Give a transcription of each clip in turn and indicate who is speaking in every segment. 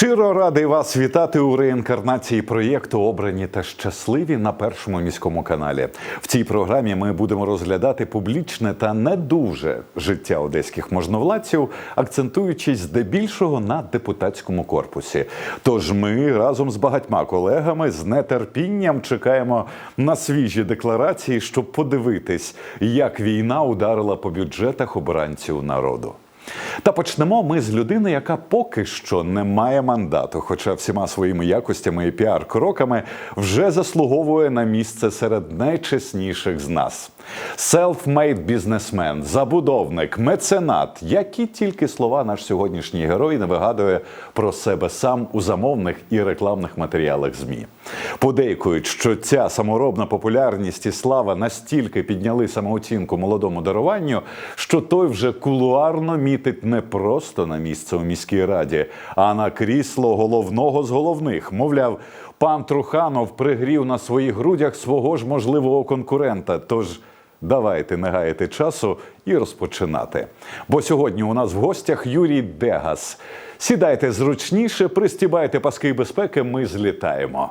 Speaker 1: Щиро радий вас вітати у реінкарнації проєкту Обрані та щасливі на першому міському каналі. В цій програмі ми будемо розглядати публічне та не дуже життя одеських можновладців, акцентуючись здебільшого на депутатському корпусі. Тож ми разом з багатьма колегами з нетерпінням чекаємо на свіжі декларації, щоб подивитись, як війна ударила по бюджетах обранців народу. Та почнемо ми з людини, яка поки що не має мандату, хоча всіма своїми якостями і піар-кроками вже заслуговує на місце серед найчесніших з нас. Self-made бізнесмен, забудовник, меценат, які тільки слова наш сьогоднішній герой не вигадує про себе сам у замовних і рекламних матеріалах ЗМІ. Подейкують, що ця саморобна популярність і слава настільки підняли самооцінку молодому даруванню, що той вже кулуарно мітить не просто на місце у міській раді, а на крісло головного з головних. Мовляв, пан Труханов пригрів на своїх грудях свого ж можливого конкурента. Тож давайте не гаяти часу і розпочинати. Бо сьогодні у нас в гостях Юрій Дегас. Сідайте зручніше, пристібайте паски безпеки. Ми злітаємо.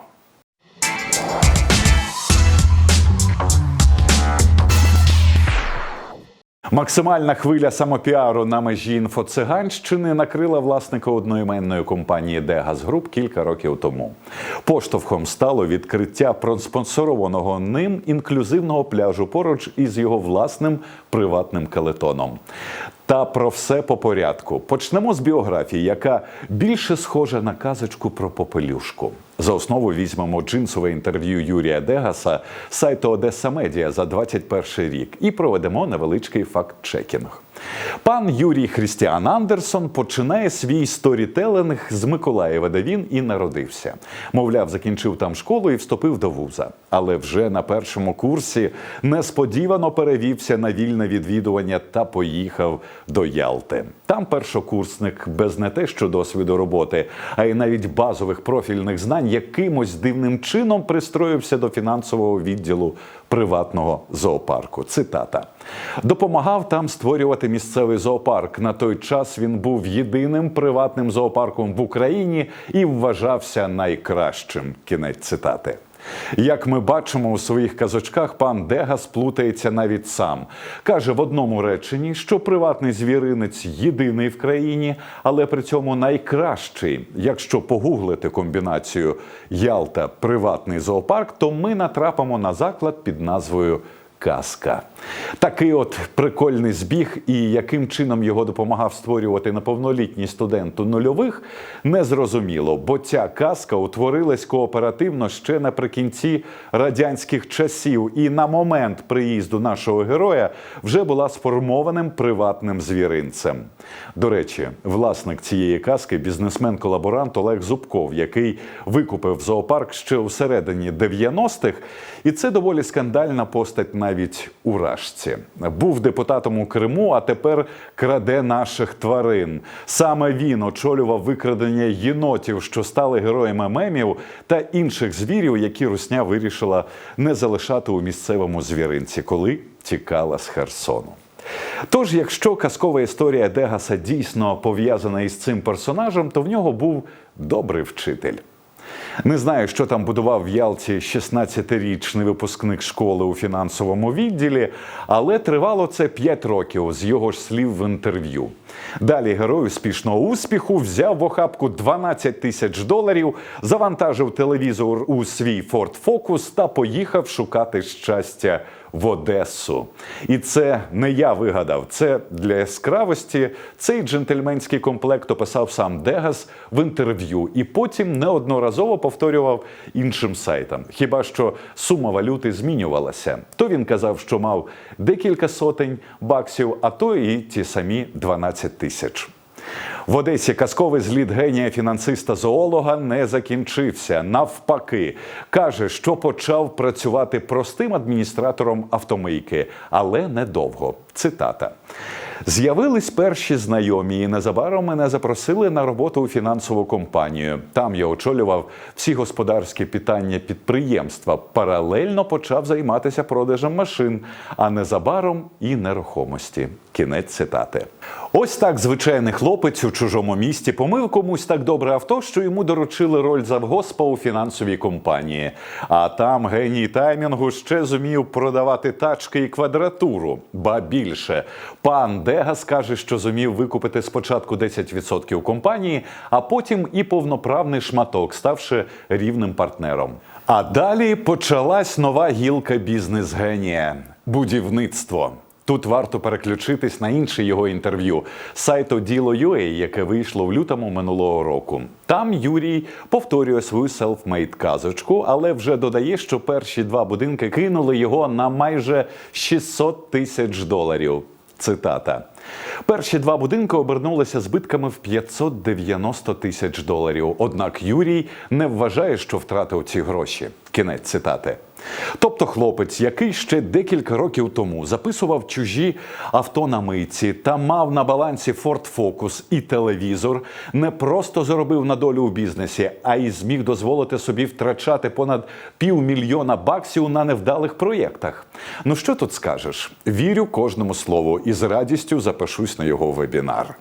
Speaker 1: Максимальна хвиля самопіару на межі інфоциганщини накрила власника одноіменної компанії Дегаз Груп кілька років тому. Поштовхом стало відкриття проспонсорованого ним інклюзивного пляжу поруч із його власним приватним калетоном. Та про все по порядку. Почнемо з біографії, яка більше схожа на казочку про попелюшку. За основу візьмемо джинсове інтерв'ю Юрія Дегаса сайту Одеса Медіа за 21 рік і проведемо невеличкий факт-чекінг. Пан Юрій Христіан Андерсон починає свій сторітелинг з Миколаєва, де він і народився. Мовляв, закінчив там школу і вступив до вуза. Але вже на першому курсі несподівано перевівся на вільне відвідування та поїхав до Ялти. Там першокурсник без не те, що досвіду роботи, а й навіть базових профільних знань якимось дивним чином пристроївся до фінансового відділу приватного зоопарку. Цитата допомагав там створювати місцевий зоопарк. На той час він був єдиним приватним зоопарком в Україні і вважався найкращим. Кінець цитати. Як ми бачимо у своїх казочках, пан Дегас плутається навіть сам. Каже в одному реченні, що приватний звіринець єдиний в країні, але при цьому найкращий. Якщо погуглити комбінацію Ялта приватний зоопарк, то ми натрапимо на заклад під назвою Казка. Такий от прикольний збіг, і яким чином його допомагав створювати неповнолітній студент у нульових, не зрозуміло, бо ця казка утворилась кооперативно ще наприкінці радянських часів, і на момент приїзду нашого героя вже була сформованим приватним звіринцем. До речі, власник цієї казки бізнесмен-колаборант Олег Зубков, який викупив зоопарк ще у середині 90-х, і це доволі скандальна постать навіть у Рашці. Був депутатом у Криму, а тепер краде наших тварин. Саме він очолював викрадення єнотів, що стали героями мемів, та інших звірів, які Русня вирішила не залишати у місцевому звіринці, коли тікала з Херсону. Тож, якщо казкова історія Дегаса дійсно пов'язана із цим персонажем, то в нього був добрий вчитель. Не знаю, що там будував в Ялті 16-річний випускник школи у фінансовому відділі, але тривало це 5 років з його ж слів в інтерв'ю. Далі герой успішного успіху взяв в охапку 12 тисяч доларів, завантажив телевізор у свій Ford Focus та поїхав шукати щастя в Одесу. І це не я вигадав. Це для яскравості цей джентльменський комплект описав сам Дегас в інтерв'ю і потім неодноразово повторював іншим сайтам. Хіба що сума валюти змінювалася? То він казав, що мав декілька сотень баксів, а то і ті самі 12 тисяч. В Одесі казковий зліт генія фінансиста зоолога не закінчився. Навпаки, каже, що почав працювати простим адміністратором автомийки, але недовго. Цитата. З'явились перші знайомі, і незабаром мене запросили на роботу у фінансову компанію. Там я очолював всі господарські питання підприємства. Паралельно почав займатися продажем машин, а незабаром і нерухомості. Кінець цитати. Ось так звичайний хлопець у чужому місті помив комусь так добре авто, що йому доручили роль завгоспа у фінансовій компанії. А там геній таймінгу ще зумів продавати тачки і квадратуру. Ба більше, пан Дегас каже, що зумів викупити спочатку 10% компанії, а потім і повноправний шматок, ставши рівним партнером. А далі почалась нова гілка бізнес-генія будівництво. Тут варто переключитись на інше його інтерв'ю сайту Діло.ua, яке вийшло в лютому минулого року. Там Юрій повторює свою селфмейд казочку, але вже додає, що перші два будинки кинули його на майже 600 тисяч доларів. Цитата. Перші два будинки обернулися збитками в 590 тисяч доларів. Однак Юрій не вважає, що втратив ці гроші. Кінець цитати. Тобто хлопець, який ще декілька років тому записував чужі авто на мийці та мав на балансі Ford Focus і телевізор, не просто заробив на долю у бізнесі, а й зміг дозволити собі втрачати понад півмільйона баксів на невдалих проєктах. Ну що тут скажеш? Вірю кожному слову і з радістю запишусь на його вебінар.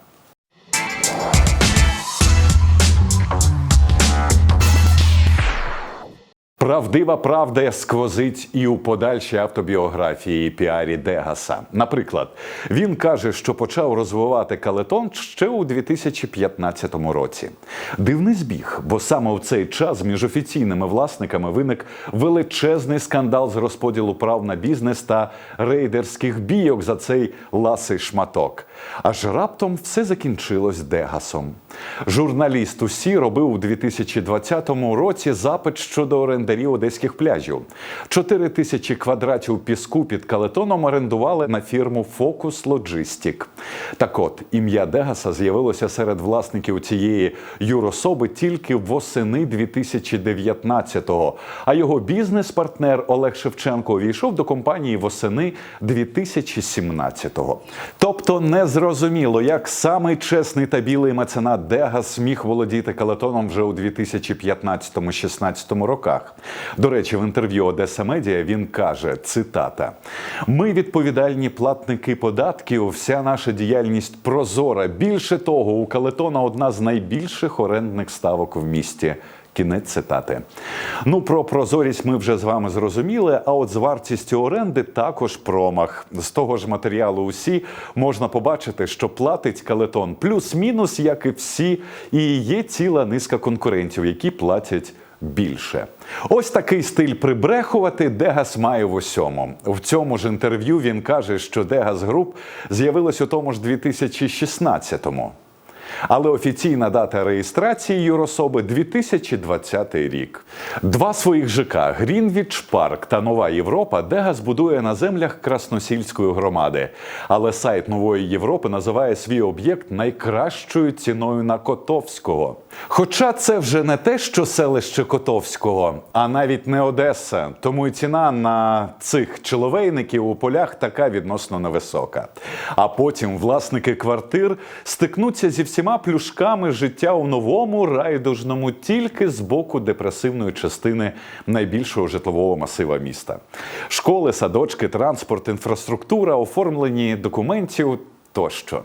Speaker 1: Правдива правда сквозить і у подальшій автобіографії піарі Дегаса. Наприклад, він каже, що почав розвивати калетон ще у 2015 році. Дивний збіг, бо саме в цей час між офіційними власниками виник величезний скандал з розподілу прав на бізнес та рейдерських бійок за цей ласий шматок. Аж раптом все закінчилось Дегасом. Журналіст усі робив у 2020 році запит щодо орендарів одеських пляжів. Чотири тисячі квадратів піску під калетоном орендували на фірму Focus Logistic. Так от, ім'я Дегаса з'явилося серед власників цієї юрособи тільки восени 2019-го, а його бізнес-партнер Олег Шевченко увійшов до компанії восени 2017-го. Тобто незрозуміло, як самий чесний та білий меценат Дегас міг володіти калетоном вже у 2015-16 роках. До речі, в інтерв'ю Одеса Медіа він каже: цитата: Ми відповідальні платники податків. Вся наша діяльність прозора. Більше того, у калетона одна з найбільших орендних ставок в місті. Кінець цитати. Ну про прозорість ми вже з вами зрозуміли. А от з вартістю оренди також промах. З того ж матеріалу усі можна побачити, що платить калетон плюс-мінус, як і всі, і є ціла низка конкурентів, які платять. Більше ось такий стиль прибрехувати Дегас має в усьому. В цьому ж інтерв'ю він каже, що Дегас Груп з'явилось у тому ж 2016-му. Але офіційна дата реєстрації юрособи 2020 рік. Два своїх ЖК Грінвіч Парк та Нова Європа Дегас будує на землях Красносільської громади. Але сайт Нової Європи називає свій об'єкт найкращою ціною на Котовського. Хоча це вже не те, що селище Котовського, а навіть не Одеса. Тому і ціна на цих чоловейників у полях така відносно невисока. А потім власники квартир стикнуться зі всіма плюшками життя у новому райдужному тільки з боку депресивної частини найбільшого житлового масива міста. Школи, садочки, транспорт, інфраструктура, оформлені документів. Тощо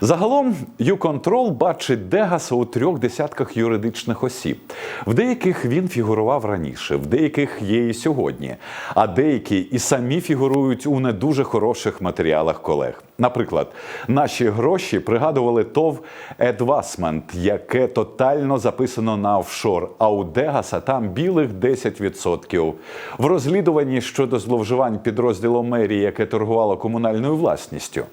Speaker 1: загалом YouControl бачить Дегаса у трьох десятках юридичних осіб. В деяких він фігурував раніше, в деяких є і сьогодні, а деякі і самі фігурують у не дуже хороших матеріалах колег. Наприклад, наші гроші пригадували ТОВ Advancement, яке тотально записано на офшор. А у Дегаса там білих 10%. В розслідуванні щодо зловживань підрозділом мерії, яке торгувало комунальною власністю.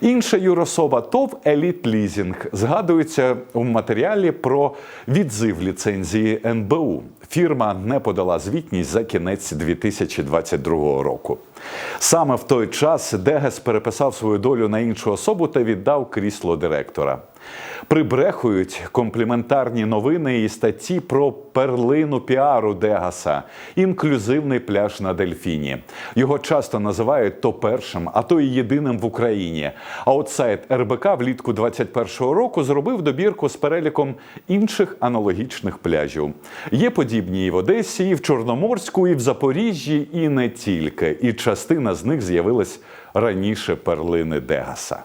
Speaker 1: Інша юрособа ТОВ Еліт Лізінг згадується у матеріалі про відзив ліцензії НБУ. Фірма не подала звітність за кінець 2022 року. Саме в той час Дегес переписав свою долю на іншу особу та віддав крісло директора. Прибрехують компліментарні новини і статті про перлину піару Дегаса, інклюзивний пляж на Дельфіні. Його часто називають то першим, а то і єдиним в Україні. А от сайт РБК влітку 2021 року зробив добірку з переліком інших аналогічних пляжів. Є подібні і в Одесі, і в Чорноморську, і в Запоріжжі, і не тільки. І частина з них з'явилась раніше перлини Дегаса.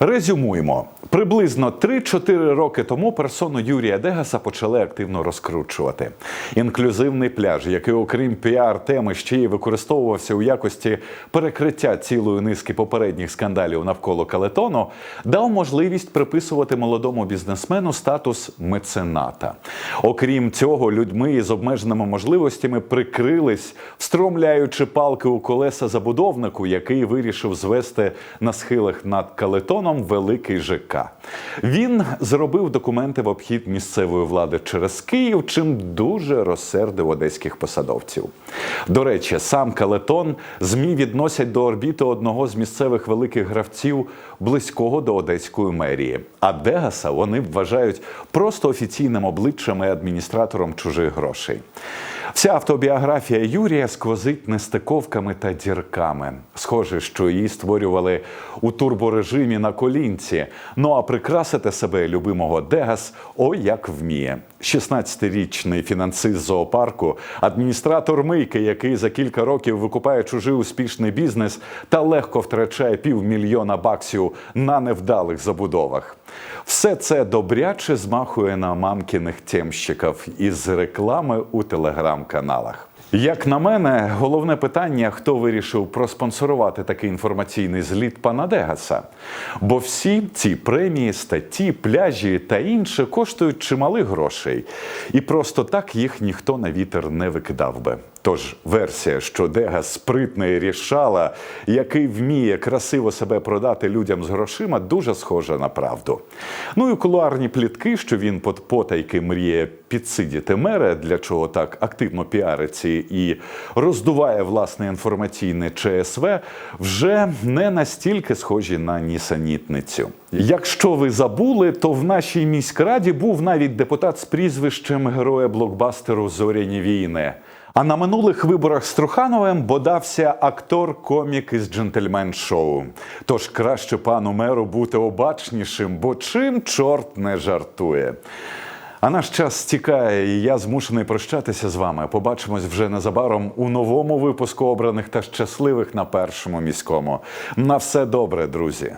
Speaker 1: Резюмуємо. Приблизно 3-4 роки тому персону Юрія Дегаса почали активно розкручувати. Інклюзивний пляж, який, окрім піар-теми, ще й використовувався у якості перекриття цілої низки попередніх скандалів навколо Калетону, дав можливість приписувати молодому бізнесмену статус мецената. Окрім цього, людьми із обмеженими можливостями прикрились, встромляючи палки у колеса забудовнику, який вирішив звести на схилах над Калетоном великий ЖК. Він зробив документи в обхід місцевої влади через Київ, чим дуже розсердив одеських посадовців. До речі, сам Калетон ЗМІ відносять до орбіти одного з місцевих великих гравців, близького до одеської мерії. А Дегаса вони вважають просто офіційним обличчям і адміністратором чужих грошей. Вся автобіографія Юрія сквозить нестиковками та дірками. Схоже, що її створювали у турборежимі на колінці. Ну а прикрасити себе любимого Дегас ой як вміє. 16-річний фінансист зоопарку, адміністратор мийки, який за кілька років викупає чужий успішний бізнес та легко втрачає півмільйона баксів на невдалих забудовах. Все це добряче змахує на мамкіних тємщиків із реклами у телеграм-каналах. Як на мене, головне питання, хто вирішив проспонсорувати такий інформаційний зліт пана Дегаса. Бо всі ці премії, статті, пляжі та інше коштують чималих грошей, і просто так їх ніхто на вітер не викидав би. Тож версія, що Дегас спритний рішала, який вміє красиво себе продати людям з грошима, дуже схожа на правду. Ну і кулуарні плітки, що він под- потайки мріє підсидіти мера, для чого так активно піариться і роздуває власне інформаційне ЧСВ, вже не настільки схожі на нісенітницю. Якщо ви забули, то в нашій міськраді був навіть депутат з прізвищем героя блокбастеру Зоряні війни. А на минулих виборах з Трухановим бодався актор-комік із джентльмен-шоу. Тож краще пану меру бути обачнішим, бо чим чорт не жартує. А наш час стікає, і я змушений прощатися з вами. Побачимось вже незабаром у новому випуску обраних та щасливих на першому міському. На все добре, друзі.